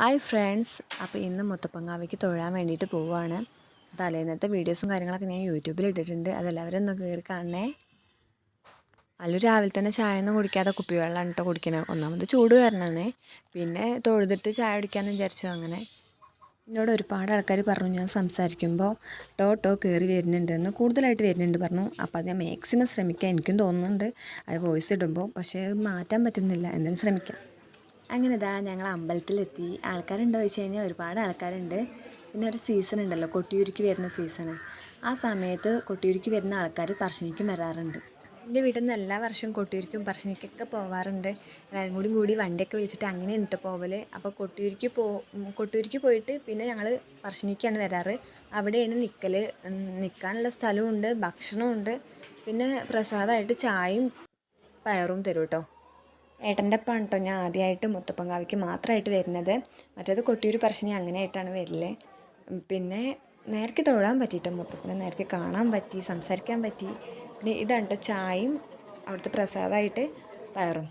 Hi friends. അപ്പോൾ ഇന്ന് മുത്തപ്പങ്കാവിക്ക് തൊഴാൻ വേണ്ടിയിട്ട് പോവുകയാണ് തലേന്നത്തെ വീഡിയോസും കാര്യങ്ങളൊക്കെ ഞാൻ യൂട്യൂബിൽ ഇട്ടിട്ടുണ്ട്. അതെല്ലാവരും ഒന്ന് കയറി കാണണേ. അല്ലു രാവിലെ തന്നെ ചായ ഒന്നും കുടിക്കാതെ കുപ്പിവെള്ളമാണ് കേട്ടോ കുടിക്കണേ. ഒന്നാമത് ചൂട് കാരണമാണ്. പിന്നെ തൊഴുതിട്ട് ചായ കുടിക്കാമെന്ന് വിചാരിച്ചു അങ്ങനെ. എന്നോട് ഒരുപാട് ആൾക്കാർ പറഞ്ഞു ഞാൻ സംസാരിക്കുമ്പോൾ ടോ ടോ കയറി വരുന്നുണ്ടെന്ന് കൂടുതലായിട്ട് വരുന്നുണ്ട് പറഞ്ഞു. അപ്പോൾ അത് ഞാൻ മാക്സിമം ശ്രമിക്കാം. എനിക്കും തോന്നുന്നുണ്ട്. അത് വോയിസ് ഇടുമ്പോൾ പക്ഷേ മാറ്റാൻ പറ്റുന്നില്ല. എന്തായാലും ശ്രമിക്കാം. അങ്ങനെ ഇതാ ഞങ്ങൾ അമ്പലത്തിലെത്തി. ആൾക്കാരുണ്ടോ ചോദിച്ചു കഴിഞ്ഞാൽ ഒരുപാട് ആൾക്കാരുണ്ട്. പിന്നെ ഒരു സീസൺ ഉണ്ടല്ലോ കൊട്ടിയൂരിക്ക് വരുന്ന സീസൺ ആ സമയത്ത് കൊട്ടിയൂരിക്ക് വരുന്ന ആൾക്കാർ പറശ്ശിനിക്കും വരാറുണ്ട്. എന്റെ വീട്ടിൽ നിന്ന് എല്ലാ വർഷവും കൊട്ടിയൂരിക്കും പറശ്ശിനിക്കൊക്കെ പോവാറുണ്ട്. എല്ലാവരും കൂടി കൂടി വണ്ടിയൊക്കെ വിളിച്ചിട്ട് അങ്ങനെ ഇട്ട് പോവൽ അപ്പോൾ കൊട്ടിയൂരിക്ക് പോ കൊട്ടിയൂരിക്ക് പോയിട്ട് പിന്നെ ഞങ്ങൾ പറശ്ശിനിക്കാണ് വരാറ്. അവിടെയാണ് നിൽക്കൽ നിൽക്കാനുള്ള സ്ഥലമുണ്ട് ഭക്ഷണമുണ്ട് പിന്നെ പ്രസാദമായിട്ട് ചായയും പയറും തരും കേട്ടോ ഏട്ടന്റെ ഒപ്പം കേട്ടോ ഞാൻ ആദ്യമായിട്ട് മുത്തപ്പങ്കാവിക്ക് മാത്രമായിട്ട് വരുന്നത്. മറ്റേത് കൊട്ടിയൂർ പറശ്ശിനി അങ്ങനെ ആയിട്ടാണ് വരൽ പിന്നെ നേരക്ക് തൊഴാൻ പറ്റിയിട്ട് മുത്തപ്പനെ നേരക്ക് കാണാൻ പറ്റി സംസാരിക്കാൻ പറ്റി. പിന്നെ ഇതാണ് കേട്ടോ ചായയും അവിടുത്തെ പ്രസാദമായിട്ട് പയറും.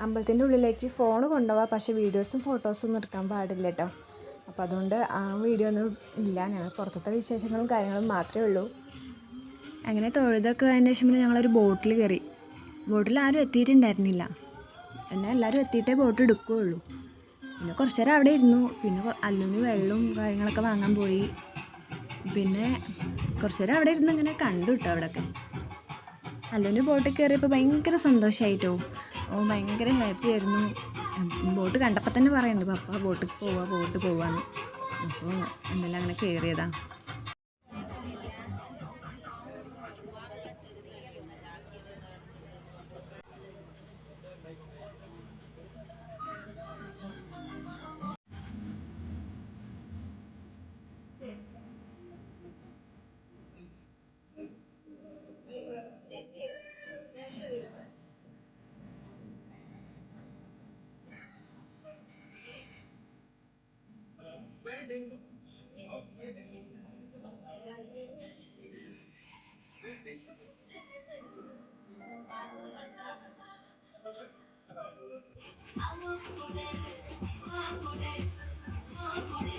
അമ്പലത്തിന്റെ ഉള്ളിലേക്ക് ഫോൺ കൊണ്ടുപോകാം പക്ഷേ വീഡിയോസും ഫോട്ടോസും ഒന്നും എടുക്കാൻ പാടില്ല കേട്ടോ. അപ്പോൾ അതുകൊണ്ട് ആ വീഡിയോ ഒന്നും ഇല്ല. ഞങ്ങൾ പുറത്തത്തെ വിശേഷങ്ങളും കാര്യങ്ങളും മാത്രമേ ഉള്ളൂ. അങ്ങനെ തൊഴുതൊക്കെ അതിന് ശേഷം ഞങ്ങളൊരു ബോട്ടിൽ കയറി. ബോട്ടിൽ ആരും എത്തിയിട്ടുണ്ടായിരുന്നില്ല. എന്നാൽ എല്ലാവരും എത്തിയിട്ടേ ബോട്ട് എടുക്കുകയുള്ളൂ പിന്നെ കുറച്ച് നേരം അവിടെ ഇരുന്നു. പിന്നെ അല്ലുനി വെള്ളവും കാര്യങ്ങളൊക്കെ വാങ്ങാൻ പോയി. പിന്നെ കുറച്ച് നേരം അവിടെ ഇരുന്ന് ഇങ്ങനെ കണ്ടു കിട്ടോ അവിടെയൊക്കെ അല്ലുന് ബോട്ടിൽ കയറിയപ്പോൾ ഭയങ്കര സന്തോഷമായിട്ടോ ഓ ഭയങ്കര ഹാപ്പി ആയിരുന്നു. ബോട്ട് കണ്ടപ്പോൾ തന്നെ പറയുന്നുണ്ട് പപ്പ ബോട്ടിൽ പോവാ ബോട്ട് പോവാന്ന്. അപ്പോൾ എന്തെല്ലാം അങ്ങനെ കയറിയതാണ് I'm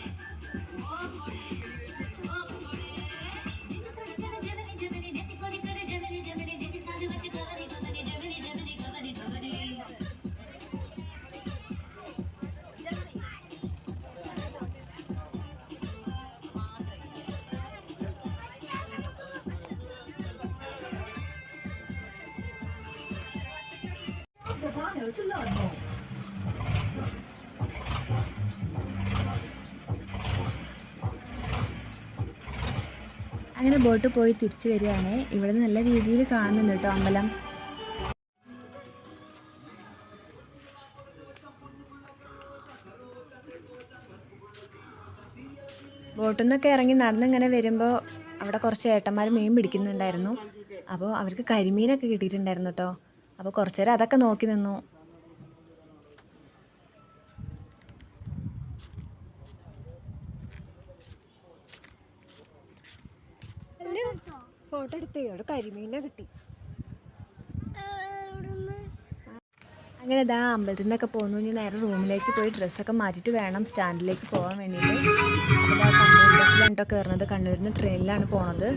a അങ്ങനെ ബോട്ട് പോയി തിരിച്ചു വരികയാണ്. ഇവിടെ നല്ല രീതിയിൽ കാണുന്നുണ്ട് കേട്ടോ അമ്പലം. ബോട്ടിൽ നിന്നൊക്കെ ഇറങ്ങി നടന്നിങ്ങനെ വരുമ്പോൾ അവിടെ കുറച്ച് ഏട്ടന്മാർ മീൻ പിടിക്കുന്നുണ്ടായിരുന്നു. അപ്പോൾ അവർക്ക് കരിമീനൊക്കെ കിട്ടിയിട്ടുണ്ടായിരുന്നു കേട്ടോ. അപ്പോൾ കുറച്ച് നേരം അതൊക്കെ നോക്കി നിന്നു. ഫോട്ടോ എടുത്ത്. അവിടെ കരിമീനെ കിട്ടി. അങ്ങനെ ഇതാ അമ്പലത്തിൽ നിന്നൊക്കെ പോന്നു. ഇനി നേരെ റൂമിലേക്ക് പോയി ഡ്രസ്സൊക്കെ മാറ്റിയിട്ട് വേണം സ്റ്റാൻഡിലേക്ക് പോകാൻ വേണ്ടിയിട്ട്. അപ്പോൾ കണ്ണൂർ ബസ്സിലാണ് കേട്ടോ കയറുന്നത് കണ്ണൂരിൽ നിന്ന് ട്രെയിനിലാണ് പോണത്.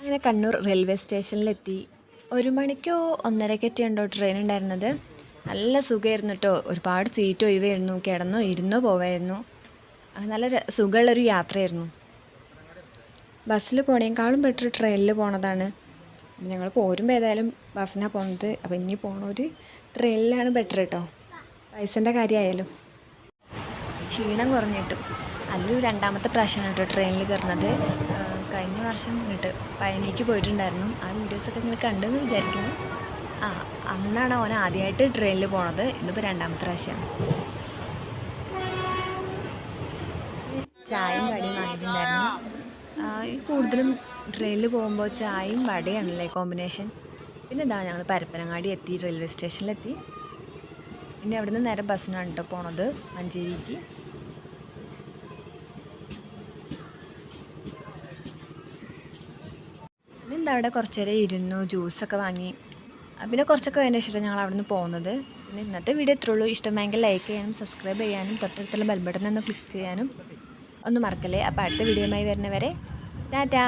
അങ്ങനെ കണ്ണൂർ റെയിൽവേ സ്റ്റേഷനിലെത്തി ഒരു മണിക്കോ ഒന്നരക്കെത്തിയുണ്ടോ ട്രെയിൻ ഉണ്ടായിരുന്നത്? നല്ല സുഖമായിരുന്നു കേട്ടോ ഒരുപാട് സീറ്റ് ഒഴിവായിരുന്നു. കിടന്നോ ഇരുന്നോ പോവായിരുന്നു. നല്ല സുഖമുള്ളൊരു യാത്രയായിരുന്നു. ബസ്സിൽ പോണേക്കാളും ബെറ്റർ ട്രെയിനിൽ പോണതാണ്. ഞങ്ങൾ പോരുമ്പോൾ ഏതായാലും ബസ്സിനാണ് പോകുന്നത് അപ്പോൾ ഇനി പോണവർ ട്രെയിനിലാണ് ബെറ്റർ കേട്ടോ പൈസന്റെ കാര്യമായാലും. ക്ഷീണം കുറഞ്ഞിട്ടും. അല്ലൊരു രണ്ടാമത്തെ പ്രാവശ്യമാണ് കേട്ടോ ട്രെയിനിൽ കയറുന്നത് കഴിഞ്ഞ വർഷം ഇങ്ങോട്ട് പയനിക്ക് പോയിട്ടുണ്ടായിരുന്നു. ആ വീഡിയോസൊക്കെ നിങ്ങൾ കണ്ടെന്ന് വിചാരിക്കുന്നു. ആ അന്നാണ് ഓൻ ആദ്യമായിട്ട് ട്രെയിനിൽ പോണത്. ഇന്നിപ്പോ രണ്ടാമത്തെ പ്രാവശ്യമാണ് ചായയും കടിയും വാങ്ങിയിട്ടുണ്ടായിരുന്നു. കൂടുതലും ട്രെയിനിൽ പോകുമ്പോൾ ചായയും വടയാണല്ലേ കോമ്പിനേഷൻ പിന്നെ ഇതാ ഞങ്ങൾ പരപ്പനങ്ങാടി എത്തി റെയിൽവേ സ്റ്റേഷനിലെത്തി പിന്നെ അവിടുന്ന് നേരെ ബസ്സിനാണ് കേട്ടോ പോണത് മഞ്ചേരിക്ക്. പിന്നെ എന്താ അവിടെ കുറച്ച് നേരം ഇരുന്നു ജ്യൂസൊക്കെ വാങ്ങി. പിന്നെ കുറച്ചൊക്കെ അതിന്റെ ശേഷം ഞങ്ങൾ അവിടെ നിന്ന് പോകുന്നത്. പിന്നെ ഇന്നത്തെ വീഡിയോ ഇത്രേ ഉള്ളൂ. ഇഷ്ടമെങ്കിൽ ലൈക്ക് ചെയ്യാനും സബ്സ്ക്രൈബ് ചെയ്യാനും തൊട്ടടുത്തുള്ള ബെൽ ബട്ടൺ ഒന്ന് ക്ലിക്ക് ചെയ്യാനും ഒന്നും മറക്കല്ലേ? അപ്പോൾ അടുത്ത വീഡിയോയുമായി വരുന്നവരെ ടാറ്റാ!